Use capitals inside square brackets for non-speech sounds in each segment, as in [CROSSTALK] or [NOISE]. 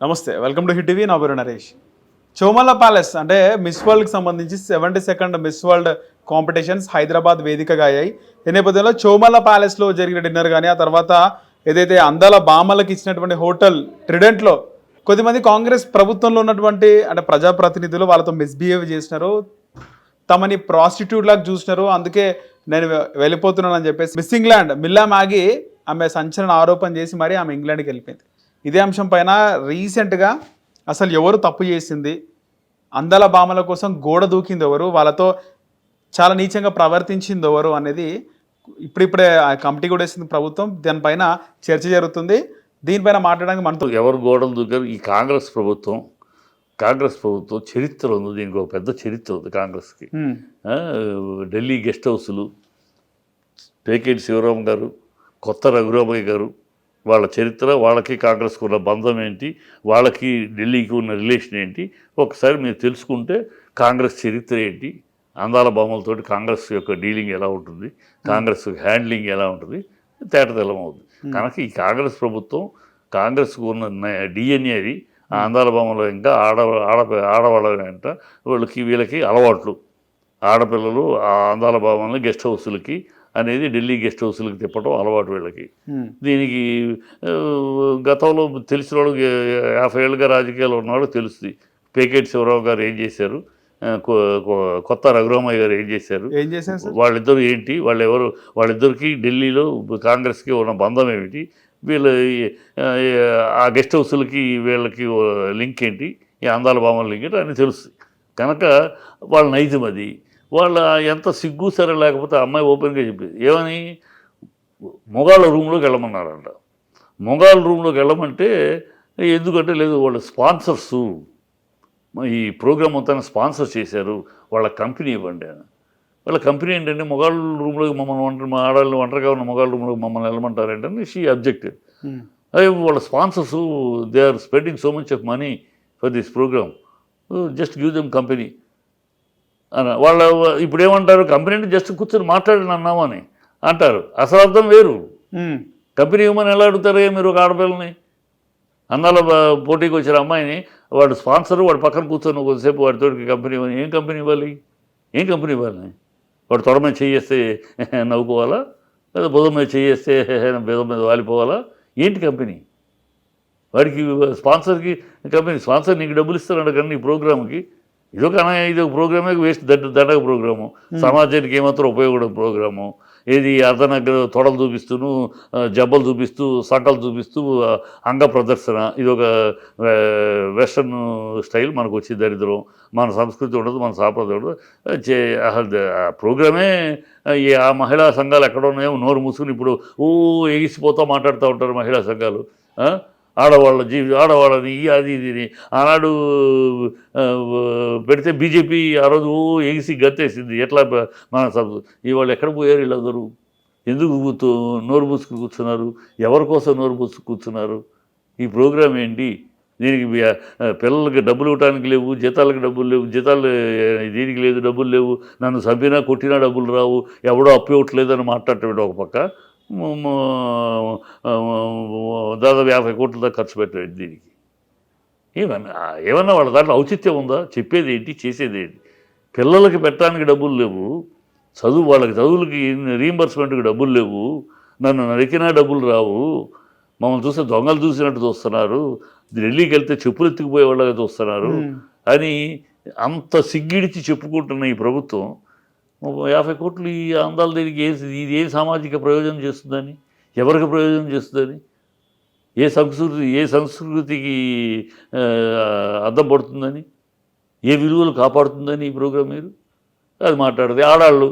నమస్తే welcome to hit TV నా పేరు నరేష్. చోమల ప్యాలెస్ అంటే మిస్ వరల్డ్కి సంబంధించి seventy second miss world competitions Hyderabad వేదికగా అయ్యాయి. ఈ నేపథ్యంలో చోమల ప్యాలెస్లో జరిగిన డిన్నర్ కానీ ఆ తర్వాత ఏదైతే అందాల బామలకు ఇచ్చినటువంటి హోటల్ ట్రిడెంట్లో కొద్దిమంది కాంగ్రెస్ ప్రభుత్వంలో ఉన్నటువంటి అంటే ప్రజాప్రతినిధులు వాళ్ళతో మిస్బిహేవ్ చేసినారు. తమని ప్రాస్టిట్యూట్ లాగా చూసినారు. అందుకే నేను వెళ్ళిపోతున్నానని చెప్పేసి మిస్ ఇంగ్లాండ్ మిల్లా మాగి ఆమె సంచలన ఆరోపణ చేసి మరి ఆమె ఇంగ్లాండ్కి వెళ్ళిపోయింది. ఇదే అంశం పైన రీసెంట్గా అసలు ఎవరు తప్పు చేసింది? అందాల భామల కోసం గోడ దూకింది ఎవరు? వాళ్ళతో చాలా నీచంగా ప్రవర్తించింది ఎవరు అనేది ఇప్పుడిప్పుడే ఆ కమిటీ కూడా వేసింది ప్రభుత్వం. దానిపైన చర్చ జరుగుతుంది. దీనిపైన మాట్లాడడానికి మనతో ఎవరు గోడలు దూకారు? ఈ కాంగ్రెస్ ప్రభుత్వం కాంగ్రెస్ ప్రభుత్వం చరిత్ర ఉంది. దీనికి ఒక పెద్ద చరిత్ర ఉంది కాంగ్రెస్కి. ఢిల్లీ గెస్ట్ హౌస్లు పేకేటి శివరాం గారు కొత్త రఘురామయ్య గారు వాళ్ళ చరిత్ర వాళ్ళకి కాంగ్రెస్కి ఉన్న బంధం ఏంటి వాళ్ళకి ఢిల్లీకి ఉన్న రిలేషన్ ఏంటి ఒకసారి మీరు తెలుసుకుంటే కాంగ్రెస్ చరిత్ర ఏంటి అందాల బొమ్మలతోటి కాంగ్రెస్ యొక్క డీలింగ్ ఎలా ఉంటుంది కాంగ్రెస్ హ్యాండ్లింగ్ ఎలా ఉంటుంది తేటతెల్లం అవుతుంది కనుక ఈ కాంగ్రెస్ ప్రభుత్వం కాంగ్రెస్కు ఉన్న డిఎన్ఏ అది ఆ అందాల బొమ్మలో ఇంకా ఆడ ఆడ ఆడవాళ్ళ వెంట వీళ్ళకి వీళ్ళకి అలవాట్లు. ఆడపిల్లలు ఆ అందాల భావాలను గెస్ట్ హౌస్లకి అనేది ఢిల్లీ గెస్ట్ హౌస్లకి తిప్పడం అలవాటు వీళ్ళకి. దీనికి గతంలో తెలిసిన వాళ్ళు యాభై ఏళ్ళుగా రాజకీయాలు ఉన్నవాళ్ళు తెలుస్తుంది. పేకేటి శివరావు గారు ఏం చేశారు? కొత్త రఘురామయ్య గారు ఏం చేశారు? ఏం చేశారు వాళ్ళిద్దరు ఏంటి? వాళ్ళు ఎవరు వాళ్ళిద్దరికి ఢిల్లీలో కాంగ్రెస్కి ఉన్న బంధం ఏమిటి? వీళ్ళ ఆ గెస్ట్ హౌస్లకి వీళ్ళకి లింక్ ఏంటి? ఈ అందాల బామ్మల లింక్ ఏంటి? అని తెలుస్తుంది. కనుక వాళ్ళ నైజం అది. వాళ్ళ ఎంత సిగ్గు సరే లేకపోతే అమ్మాయి ఓపెన్గా చెప్పింది. ఏమని? మొగాళ్ళ రూమ్లోకి వెళ్ళమన్నారంట. మొగాళ్ళ రూమ్లోకి వెళ్ళమంటే ఎందుకంటే లేదు వాళ్ళ స్పాన్సర్సు ఈ ప్రోగ్రామ్ మొత్తాన్ని స్పాన్సర్ చేశారు వాళ్ళ కంపెనీ ఇవ్వండి అని. వాళ్ళ కంపెనీ ఏంటంటే మొగాళ్ళ రూమ్లోకి మమ్మల్ని ఒంటరి మా ఆడవాళ్ళు ఒంటరిగా ఉన్న మొగాళ్ళ రూమ్లోకి మమ్మల్ని వెళ్ళమంటారంటే షీ అబ్జెక్టెడ్. హ్మ్. అదే వాళ్ళ sponsors they are spending so much of money for this program. Just give them company. వాళ్ళ ఇప్పుడు ఏమంటారు కంపెనీ అంటే జస్ట్ కూర్చొని మాట్లాడిన అన్నామని అంటారు. అసలు అర్థం వేరు. కంపెనీ ఇవ్వమని ఎలా అడుగుతారు మీరు ఒక ఆడపిల్లని? అందాల పోటీకి వచ్చిన అమ్మాయిని వాడు స్పాన్సర్ వాడు పక్కన కూర్చొని కొద్దిసేపు వాడితో కంపెనీ ఇవ్వాలి ఏం కంపెనీ ఇవ్వాలి? ఏం కంపెనీ ఇవ్వాలి? వాడు తొడ మీద చేయేస్తే [LAUGHS] నవ్వుకోవాలా? లేదా బుధం మీద చేయేస్తే [LAUGHS] బుధం మీద వాలిపోవాలా? ఏంటి కంపెనీ? వాడికి స్పాన్సర్కి కంపెనీ స్పాన్సర్ నీకు డబ్బులు ఇస్తాడు కానీ నీ ప్రోగ్రామ్కి. ఇదొక ఇది ఒక ప్రోగ్రామే వేస్ట్ దడ్డ దండగ ప్రోగ్రాము సమాజానికి ఏమాత్రం ఉపయోగపడే ప్రోగ్రాము ఏది అర్ధనగ్ర తొడలు చూపిస్తూను జబ్బలు చూపిస్తూ సంకలు చూపిస్తూ అంగ ప్రదర్శన. ఇది ఒక వెస్ట్రన్ స్టైల్ మనకు వచ్చి దరిద్రం. మన సంస్కృతి ఉండదు మన సాంప్రదాయం ఉండదు. చే అసలు ప్రోగ్రామే ఆ, ఈ ఆ మహిళా సంఘాలు ఎక్కడ ఉన్నాయో నోరు మూసుకుని ఇప్పుడు ఓ ఎగిసిపోతూ మాట్లాడుతూ ఉంటారు మహిళా సంఘాలు. ఆ? ఆడవాళ్ళ జీవి ఆడవాళ్ళని అది ఇది ఆనాడు పెడితే బీజేపీ ఆ రోజు ఎగిసి గత్తేసింది. ఎట్లా మన సబ్ ఇవాళ ఎక్కడ పోయారు వీళ్ళందరూ? ఎందుకు కూర్చో నోరు మూసుకు కూర్చున్నారు? ఎవరి కోసం నోరు మూసుకు కూర్చున్నారు? ఈ ప్రోగ్రాం ఏంటి? దీనికి పిల్లలకి డబ్బులు ఇవ్వడానికి లేవు జీతాలకు డబ్బులు లేవు జీతాలు దీనికి లేదు డబ్బులు లేవు నన్ను చంపినా కొట్టినా డబ్బులు రావు ఎవడో అప్పు ఇవ్వట్లేదని మాట్లాడటం ఒక పక్క? దాదాపు యాభై కోట్ల దాకా ఖర్చు పెట్టాడు దీనికి. ఏమన్నా ఏమన్నా వాళ్ళ దాంట్లో ఔచిత్యం ఉందా? చెప్పేది ఏంటి? చేసేది ఏంటి? పిల్లలకి పెట్టడానికి డబ్బులు లేవు. చదువు వాళ్ళకి చదువులకి రీంబర్స్మెంట్కి డబ్బులు లేవు. నన్ను నరికినా డబ్బులు రావు. మమ్మల్ని చూస్తే దొంగలు చూసినట్టు చూస్తున్నారు. ఢిల్లీకి వెళ్తే చెప్పులు ఎత్తుకుపోయే వాళ్ళగా చూస్తున్నారు. అని అంత సిగ్గిడిచి చెప్పుకుంటున్న ఈ ప్రభుత్వం యాభై కోట్లు ఈ అందాల దీనికి ఏ ఇది ఏ సామాజిక ప్రయోజనం చేస్తుందని ఎవరికి ప్రయోజనం చేస్తుందని ఏ సంస్కృతి ఏ సంస్కృతికి అద్దం పడుతుందని ఏ విలువలు కాపాడుతుందని ఈ ప్రోగ్రాం మీరు? అది మాట్లాడదు ఆడాళ్ళు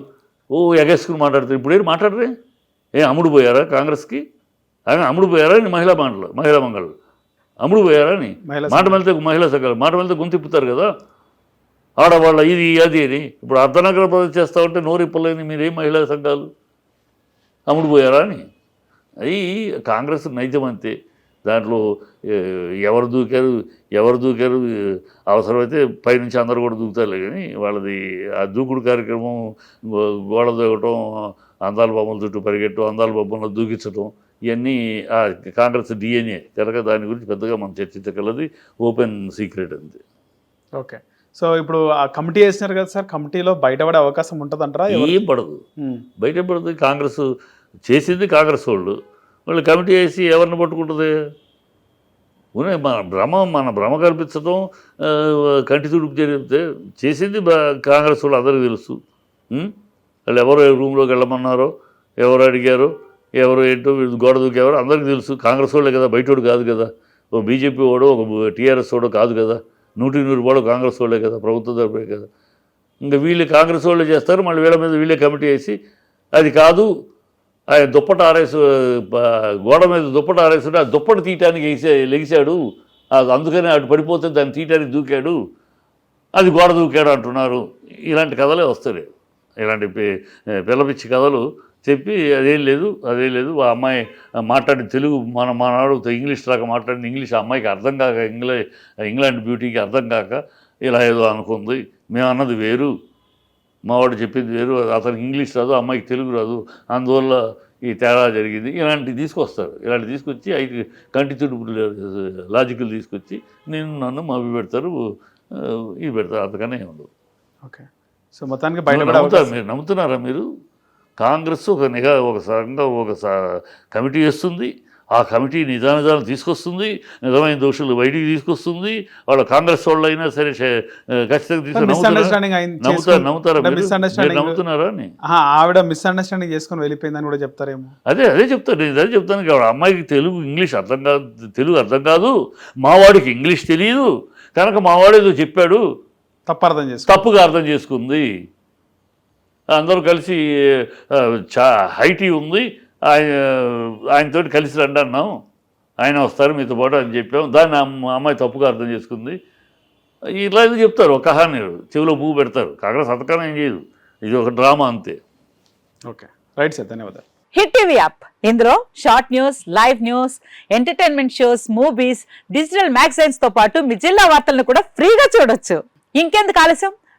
ఓ ఎగేసుకుని మాట్లాడతారు. ఇప్పుడు ఏం మాట్లాడరే? ఏ అమ్ముడు పోయారా కాంగ్రెస్కి? అని అమ్ముడు పోయారా అని మహిళా మండలు మహిళా మంగళలు అమ్ముడు పోయారా అని? మహిళా మాట వెళ్తే మహిళా సంఘాలు మాట వెళ్తే గొంతు తిప్పుతారు కదా? ఆడవాళ్ళ ఇది అది అని ఇప్పుడు అర్ధనగర ప్రజలు చేస్తా ఉంటే నోరిప్పలేని మీరేం మహిళా సంఘాలు? అమ్ముడుపోయారా అని. అది కాంగ్రెస్ నైజం అంతే. దాంట్లో ఎవరు దూకారు ఎవరు దూకారు అవసరమైతే పైనుంచి అందరూ కూడా దూకుతారు కానీ వాళ్ళది ఆ దూకుడు కార్యక్రమం గో- గోడ దూకటం అందాల బొమ్మల చుట్టూ పరిగెట్టడం అందాల బొమ్మలను దూకించడం ఇవన్నీ ఆ కాంగ్రెస్ డిఎన్ఏ. కనుక దాని గురించి పెద్దగా మనం చర్చించగలది ఓపెన్ సీక్రెట్ అంతే. ఓకే. సో ఇప్పుడు ఆ కమిటీ వేసినారు కదా సార్ కమిటీలో బయటపడే అవకాశం ఉంటుందంటారా? ఏం పడదు. ఉమ్, బయట పడుతుంది కాంగ్రెస్ చేసింది కాంగ్రెస్ వాళ్ళు. వాళ్ళు కమిటీ వేసి ఎవరిని పట్టుకుంటుంది? ఉన్నాయి మన భ్రమ మన భ్రమ కల్పించడం కంటి తుడుపు జరిగితే చేసింది కాంగ్రెస్ వాళ్ళు అందరికీ తెలుసు? వాళ్ళు ఎవరు రూమ్లోకి వెళ్ళమన్నారో ఎవరు అడిగారో ఎవరు ఏంటో గోడ దూకేవారో అందరికీ తెలుసు. కాంగ్రెస్ వాళ్ళే కదా బయటోడు కాదు కదా. ఓ బీజేపీ వాడు ఒక టీఆర్ఎస్ వాడు కాదు కదా. నూటి నూరు కూడా కాంగ్రెస్ వాళ్ళే కదా ప్రభుత్వ తరపే కదా. ఇంకా వీళ్ళు కాంగ్రెస్ వాళ్ళే చేస్తారు మళ్ళీ వీళ్ళ మీద వీళ్ళే కమిటీ వేసి అది కాదు ఆయన దుప్పట ఆరేసు గోడ మీద దుప్పట ఆరేస్తుంటే ఆ దుప్పటి తీయటానికి వేసే లెగిశాడు. అది అందుకని అటు పడిపోతే దాన్ని తీయటానికి దూకాడు. అది గోడ దూకాడు అంటున్నారు. ఇలాంటి కథలే వస్తాయి. ఇలాంటి పిల్లపిచ్చి కథలు చెప్పి అదేం లేదు అదేం లేదు. ఆ అమ్మాయి మాట్లాడిన తెలుగు మన మనవాడు ఇంగ్లీష్ లాగా మాట్లాడిన ఇంగ్లీష్ ఆ అమ్మాయికి అర్థం కాక ఇంగ్లీ ఇంగ్లాండ్ బ్యూటీకి అర్థం కాక ఇలా ఏదో అనుకుంది. మేము అన్నది వేరు. మావాడు చెప్పింది వేరు. అతనికి ఇంగ్లీష్ రాదు అమ్మాయికి తెలుగు రాదు. అందువల్ల ఈ తేడా జరిగింది. ఇలాంటివి తీసుకొస్తారు. ఇలాంటి తీసుకొచ్చి ఐదు కంటి తుడుపు లాజికల్ తీసుకొచ్చి నేను నన్ను మభి పెడతారు ఇవి పెడతారు. అంతకనే ఉండదు. ఓకే. సో మొత్తానికి బయటపడే నమ్ముతారు మీరు. నమ్ముతున్నారా మీరు? కాంగ్రెస్ ఒక నిఘా ఒక సంఘం ఒక కమిటీ వేస్తుంది. ఆ కమిటీ నిజానిజాలు తీసుకొస్తుంది. నిజమైన దోషులు బయటికి తీసుకొస్తుంది. వాళ్ళ కాంగ్రెస్ వాళ్ళు అయినా సరే ఖచ్చితంగా నమ్ముతారా? నమ్ముతారా నమ్ముతున్నారా అని? ఆవిడ మిస్అండర్స్టాండింగ్ చేసుకొని వెళ్ళిపోయిందని కూడా చెప్తారేమో. అదే అదే చెప్తాను. నేను అదే చెప్తాను కాబట్టి అమ్మాయికి తెలుగు ఇంగ్లీష్ అర్థం కాదు తెలుగు అర్థం కాదు. మావాడికి ఇంగ్లీష్ తెలియదు కనుక మావాడు ఏదో చెప్పాడు. తప్పు అర్థం చేసుకో తప్పుగా అర్థం చేసుకుంది. అందరూ కలిసి చా హైటీ ఉంది. ఆయన ఆయనతో కలిసి రండి అన్నాం ఆయన వస్తారు మీతో పాటు అని చెప్పాం దాన్ని అమ్మ- అమ్మాయి తప్పుగా అర్థం చేసుకుంది. ఇట్లా ఏదో చెప్తారు? ఒక కహాని చెవిలో పువ్వు పెడతారు. కాంగ్రెస్ అంతకన్నా ఏం చేయదు. ఇది ఒక డ్రామా అంతే. ఓకే. రైట్ సార్ ధన్యవాదాలు. Hit TV app. ఇందులో short news live news entertainment shows movies digital మ్యాగజైన్స్తో పాటు మీ జిల్లా వార్తలను కూడా ఫ్రీగా చూడొచ్చు. ఇంకెందుకు ఆలస్యం?